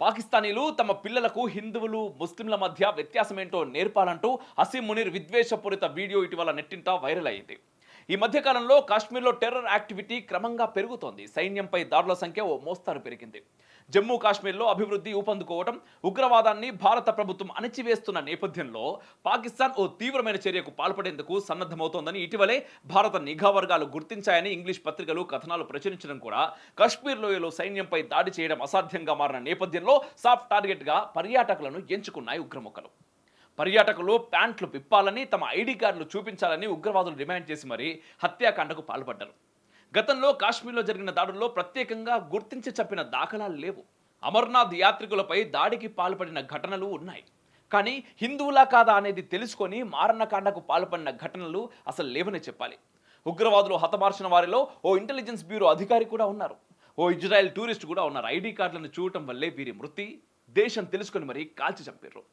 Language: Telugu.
పాకిస్తానీలు తమ పిల్లలకు హిందువులు ముస్లింల మధ్య వ్యత్యాసమేంటో నేర్పాలంటూ హసీం మునీర్ విద్వేషపూరిత వీడియో ఇటీవల నెట్టింట వైరల్ అయింది. ఈ మధ్యకాలంలో కాశ్మీర్లో టెర్రర్ యాక్టివిటీ క్రమంగా పెరుగుతోంది. సైన్యంపై దాడుల సంఖ్య ఓ మోస్తారు పెరిగింది. జమ్మూ కాశ్మీర్లో అభివృద్ధి ఊపందుకోవడం ఉగ్రవాదాన్ని భారత ప్రభుత్వం అణచివేస్తున్న నేపథ్యంలో పాకిస్తాన్ ఓ తీవ్రమైన చర్యకు పాల్పడేందుకు సన్నద్ధమవుతోందని ఇటీవలే భారత నిఘా వర్గాలు గుర్తించాయని ఇంగ్లీష్ పత్రికలు కథనాలు ప్రచురించడం కూడా కాశ్మీర్ లోయలో సైన్యంపై దాడి చేయడం అసాధ్యంగా మారిన నేపథ్యంలో సాఫ్ట్ టార్గెట్గా పర్యాటకులను ఎంచుకున్నాయి ఉగ్రముఖలు పర్యాటకులు ప్యాంట్లు పిప్పాలని తమ ఐడి కార్డులు చూపించాలని ఉగ్రవాదులు డిమాండ్ చేసి మరీ హత్యాకాండకు పాల్పడ్డారు. గతంలో కాశ్మీర్లో జరిగిన దాడుల్లో ప్రత్యేకంగా గుర్తించి చెప్పిన దాఖలాలు లేవు. అమర్నాథ్ యాత్రికులపై దాడికి పాల్పడిన ఘటనలు ఉన్నాయి. కానీ హిందువులా కాదా అనేది తెలుసుకొని మారణకాండకు పాల్పడిన ఘటనలు అసలు లేవనే చెప్పాలి. ఉగ్రవాదులు హతమార్చిన వారిలో ఓ ఇంటెలిజెన్స్ బ్యూరో అధికారి కూడా ఉన్నారు. ఓ ఇజ్రాయెల్ టూరిస్ట్ కూడా ఉన్నారు. ఐడి కార్డులను చూడటం వల్లే వీరి మృతి. దేశం తెలుసుకొని మరీ కాల్చి చంపారు